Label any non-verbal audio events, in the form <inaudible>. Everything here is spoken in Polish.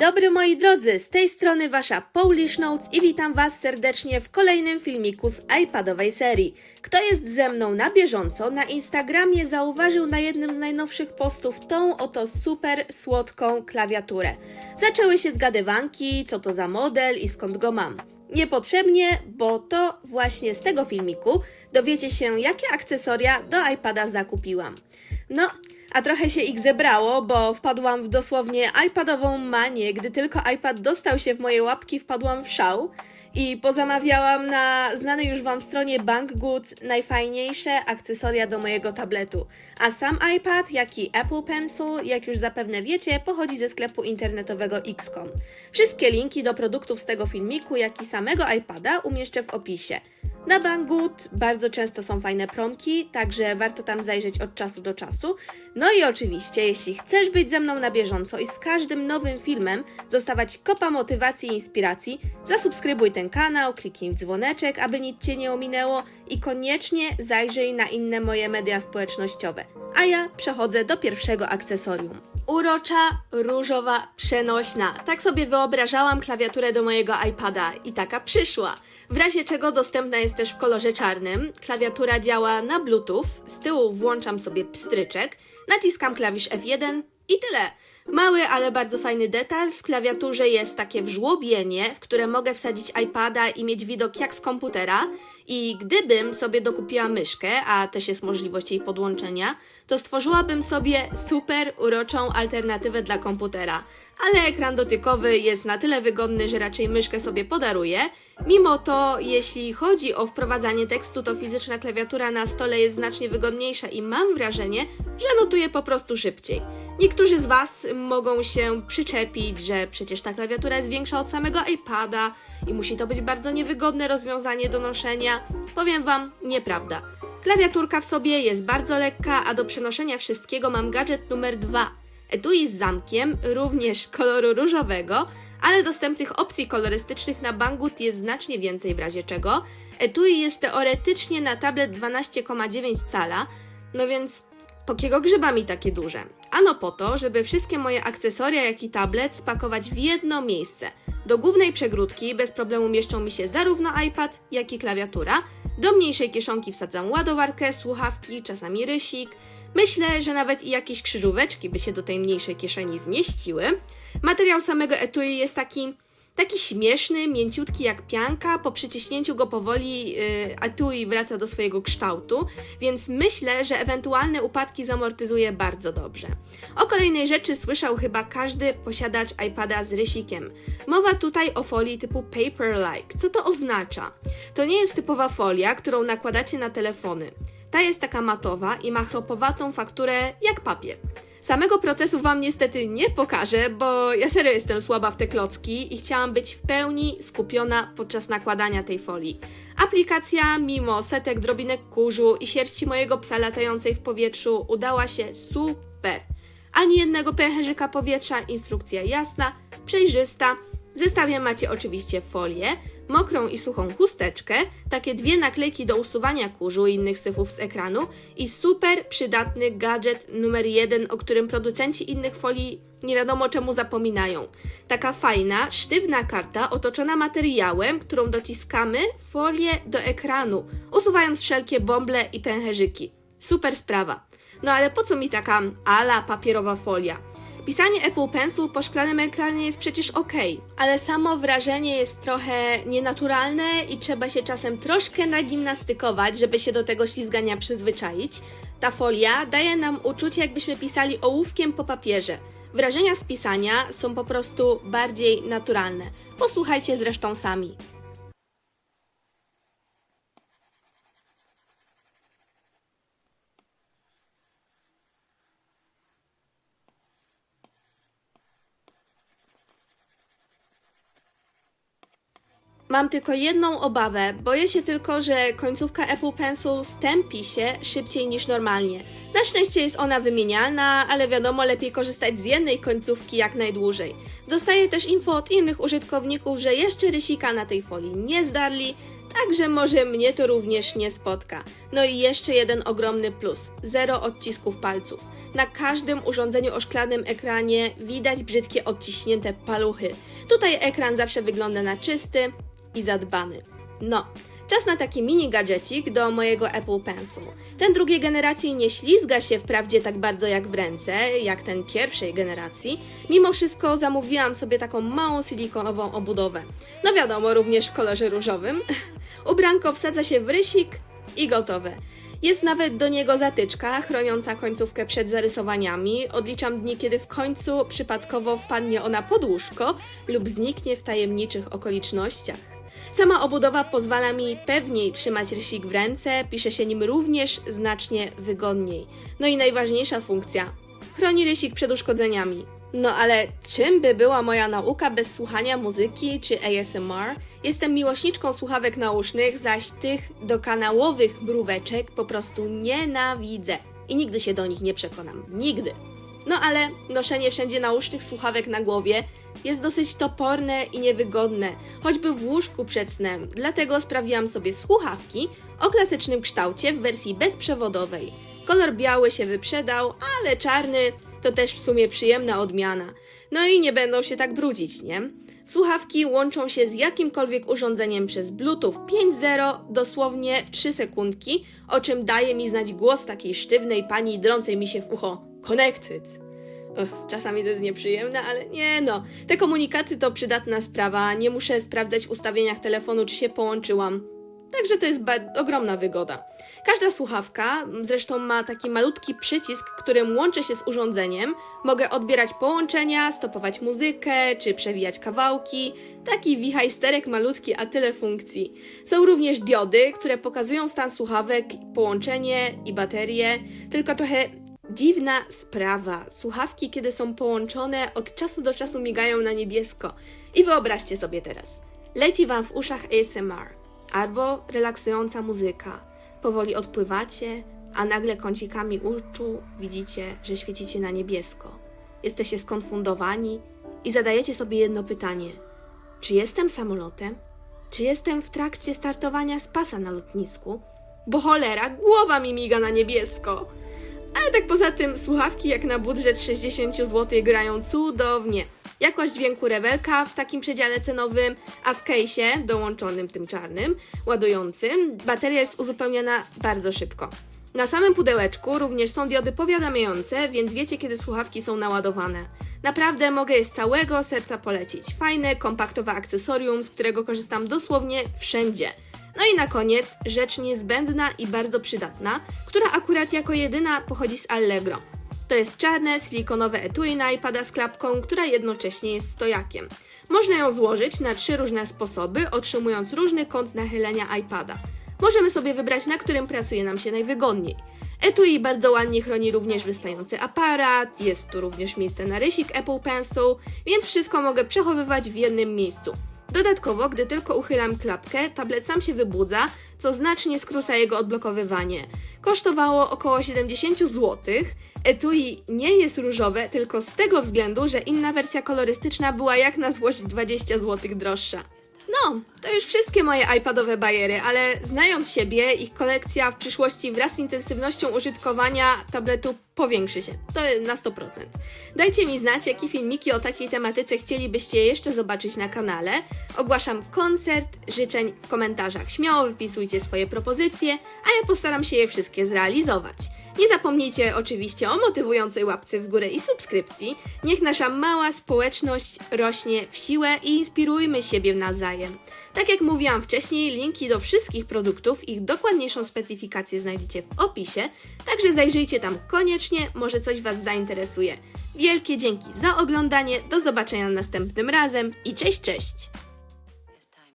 dobry moi drodzy, z tej strony wasza Polish Notes i witam was serdecznie w kolejnym filmiku z iPadowej serii. Kto jest ze mną na bieżąco, na Instagramie zauważył na jednym z najnowszych postów tą oto super słodką klawiaturę. Zaczęły się zgadywanki, co to za model i skąd go mam. Niepotrzebnie, bo to właśnie z tego filmiku dowiecie się, jakie akcesoria do iPada zakupiłam. No, a trochę się ich zebrało, bo wpadłam w dosłownie iPadową manię. Gdy tylko iPad dostał się w moje łapki, wpadłam w szał i pozamawiałam na znanej już Wam stronie Banggood najfajniejsze akcesoria do mojego tabletu. A sam iPad, jak i Apple Pencil, jak już zapewne wiecie, pochodzi ze sklepu internetowego Xcom. Wszystkie linki do produktów z tego filmiku, jak i samego iPada umieszczę w opisie. Na Banggood bardzo często są fajne promki, także warto tam zajrzeć od czasu do czasu. No i oczywiście, jeśli chcesz być ze mną na bieżąco i z każdym nowym filmem dostawać kopa motywacji i inspiracji, zasubskrybuj ten kanał, kliknij w dzwoneczek, aby nic Cię nie ominęło i koniecznie zajrzyj na inne moje media społecznościowe. A ja przechodzę do pierwszego akcesorium. Urocza, różowa, przenośna. Tak sobie wyobrażałam klawiaturę do mojego iPada i taka przyszła. W razie czego dostępna jest też w kolorze czarnym. Klawiatura działa na Bluetooth. Z tyłu włączam sobie pstryczek, naciskam klawisz F1 i tyle. Mały, ale bardzo fajny detal. W klawiaturze jest takie wżłobienie, w które mogę wsadzić iPada i mieć widok jak z komputera. I gdybym sobie dokupiła myszkę, a też jest możliwość jej podłączenia, to stworzyłabym sobie super uroczą alternatywę dla komputera. Ale ekran dotykowy jest na tyle wygodny, że raczej myszkę sobie podaruję. Mimo to, jeśli chodzi o wprowadzanie tekstu, to fizyczna klawiatura na stole jest znacznie wygodniejsza i mam wrażenie, że notuje po prostu szybciej. Niektórzy z Was mogą się przyczepić, że przecież ta klawiatura jest większa od samego iPada i musi to być bardzo niewygodne rozwiązanie do noszenia. Powiem Wam, nieprawda. Klawiaturka w sobie jest bardzo lekka, a do przenoszenia wszystkiego mam gadżet numer 2. Etui z zamkiem, również koloru różowego, ale dostępnych opcji kolorystycznych na Banggood jest znacznie więcej w razie czego. Etui jest teoretycznie na tablet 12,9 cala, no więc po kiego grzyba mi takie duże? Ano po to, żeby wszystkie moje akcesoria, jak i tablet spakować w jedno miejsce. Do głównej przegródki bez problemu mieszczą mi się zarówno iPad, jak i klawiatura. Do mniejszej kieszonki wsadzam ładowarkę, słuchawki, czasami rysik. Myślę, że nawet i jakieś krzyżóweczki by się do tej mniejszej kieszeni zmieściły. Materiał samego etui jest taki taki śmieszny, mięciutki jak pianka. Po przyciśnięciu go powoli yy, etui wraca do swojego kształtu, więc myślę, że ewentualne upadki zamortyzuje bardzo dobrze. O kolejnej rzeczy słyszał chyba każdy posiadacz iPada z rysikiem. Mowa tutaj o folii typu paper-like. Co to oznacza? To nie jest typowa folia, którą nakładacie na telefony. Ta jest taka matowa i ma chropowatą fakturę jak papier. Samego procesu Wam niestety nie pokażę, bo ja serio jestem słaba w te klocki i chciałam być w pełni skupiona podczas nakładania tej folii. Aplikacja, mimo setek drobinek kurzu i sierści mojego psa latającej w powietrzu, udała się super. Ani jednego pęcherzyka powietrza, instrukcja jasna, przejrzysta. W zestawie macie oczywiście folię, mokrą i suchą chusteczkę, takie dwie naklejki do usuwania kurzu i innych syfów z ekranu i super przydatny gadżet numer jeden, o którym producenci innych folii nie wiadomo czemu zapominają. Taka fajna, sztywna karta otoczona materiałem, którą dociskamy folię do ekranu, usuwając wszelkie bąble i pęcherzyki. Super sprawa. No ale po co mi taka ala papierowa folia? Pisanie Apple Pencil po szklanym ekranie jest przecież ok, ale samo wrażenie jest trochę nienaturalne i trzeba się czasem troszkę nagimnastykować, żeby się do tego ślizgania przyzwyczaić. Ta folia daje nam uczucie, jakbyśmy pisali ołówkiem po papierze. Wrażenia z pisania są po prostu bardziej naturalne. Posłuchajcie zresztą sami. Mam tylko jedną obawę. Boję się tylko, że końcówka Apple Pencil stępi się szybciej niż normalnie. Na szczęście jest ona wymienialna, ale wiadomo, lepiej korzystać z jednej końcówki jak najdłużej. Dostaję też info od innych użytkowników, że jeszcze rysika na tej folii nie zdarli, Także może mnie to również nie spotka. No i jeszcze jeden ogromny plus: zero odcisków palców. Na każdym urządzeniu o szklanym ekranie widać brzydkie odciśnięte paluchy. Tutaj ekran zawsze wygląda na czysty i zadbany. No, czas na taki mini gadżecik do mojego Apple Pencil. Ten drugiej generacji nie ślizga się wprawdzie tak bardzo jak w ręce, jak ten pierwszej generacji. Mimo wszystko zamówiłam sobie taką małą silikonową obudowę. No wiadomo, również w kolorze różowym. <laughs> Ubranko wsadza się w rysik i gotowe. Jest nawet do niego zatyczka chroniąca końcówkę przed zarysowaniami. Odliczam dni, kiedy w końcu przypadkowo wpadnie ona pod łóżko lub zniknie w tajemniczych okolicznościach. Sama obudowa pozwala mi pewniej trzymać rysik w ręce, pisze się nim również znacznie wygodniej. No i najważniejsza funkcja chroni rysik przed uszkodzeniami. No ale czym by była moja nauka bez słuchania muzyki czy ASMR? Jestem miłośniczką słuchawek nausznych, zaś tych dokanałowych mróweczek po prostu nienawidzę. I nigdy się do nich nie przekonam. Nigdy. No ale noszenie wszędzie nausznych słuchawek na głowie jest dosyć toporne i niewygodne, choćby w łóżku przed snem. Dlatego sprawiłam sobie słuchawki o klasycznym kształcie w wersji bezprzewodowej. Kolor biały się wyprzedał, ale czarny to też w sumie przyjemna odmiana. No i nie będą się tak brudzić, nie? Słuchawki łączą się z jakimkolwiek urządzeniem przez Bluetooth 5.0 dosłownie w 3 sekundki, o czym daje mi znać głos takiej sztywnej pani drącej mi się w ucho Connected. Czasami to jest nieprzyjemne, ale nie no. Te komunikaty to przydatna sprawa, nie muszę sprawdzać w ustawieniach telefonu, czy się połączyłam. Także to jest ogromna wygoda. Każda słuchawka zresztą ma taki malutki przycisk, którym łączę się z urządzeniem. Mogę odbierać połączenia, stopować muzykę czy przewijać kawałki. Taki wichajsterek malutki, a tyle funkcji. Są również diody, które pokazują stan słuchawek, połączenie i baterię. Tylko trochę dziwna sprawa. Słuchawki, kiedy są połączone, od czasu do czasu migają na niebiesko. I wyobraźcie sobie teraz. Leci wam w uszach ASMR albo relaksująca muzyka. Powoli odpływacie, a nagle kącikami uszu widzicie, że świecicie na niebiesko. Jesteście skonfundowani i zadajecie sobie jedno pytanie: czy jestem samolotem? Czy jestem w trakcie startowania z pasa na lotnisku? Bo cholera, głowa mi miga na niebiesko. Ale tak poza tym, słuchawki jak na budżet 60 zł grają cudownie. Jakość dźwięku rewelka w takim przedziale cenowym, a w case'ie dołączonym tym czarnym, ładującym, bateria jest uzupełniana bardzo szybko. Na samym pudełeczku również są diody powiadamiające, więc wiecie kiedy słuchawki są naładowane. Naprawdę mogę je z całego serca polecić. Fajne, kompaktowe akcesorium, z którego korzystam dosłownie wszędzie. No i na koniec rzecz niezbędna i bardzo przydatna, która akurat jako jedyna pochodzi z Allegro. To jest czarne, silikonowe etui na iPada z klapką, która jednocześnie jest stojakiem. Można ją złożyć na trzy różne sposoby, otrzymując różny kąt nachylenia iPada. Możemy sobie wybrać, na którym pracuje nam się najwygodniej. Etui bardzo ładnie chroni również wystający aparat, jest tu również miejsce na rysik Apple Pencil, więc wszystko mogę przechowywać w jednym miejscu. Dodatkowo, gdy tylko uchylam klapkę, tablet sam się wybudza, co znacznie skróca jego odblokowywanie. Kosztowało około 70 zł. Etui nie jest różowe tylko z tego względu, że inna wersja kolorystyczna była jak na złość 20 zł droższa. No, to już wszystkie moje iPadowe bajery, ale znając siebie, ich kolekcja w przyszłości wraz z intensywnością użytkowania tabletu powiększy się. To na 100%. Dajcie mi znać, jakie filmiki o takiej tematyce chcielibyście jeszcze zobaczyć na kanale. Ogłaszam koncert życzeń w komentarzach. Śmiało wypisujcie swoje propozycje, a ja postaram się je wszystkie zrealizować. Nie zapomnijcie oczywiście o motywującej łapce w górę i subskrypcji. Niech nasza mała społeczność rośnie w siłę i inspirujmy siebie nawzajem. Tak jak mówiłam wcześniej, linki do wszystkich produktów, ich dokładniejszą specyfikację znajdziecie w opisie, także zajrzyjcie tam koniecznie, może coś Was zainteresuje. Wielkie dzięki za oglądanie, do zobaczenia następnym razem i cześć, cześć!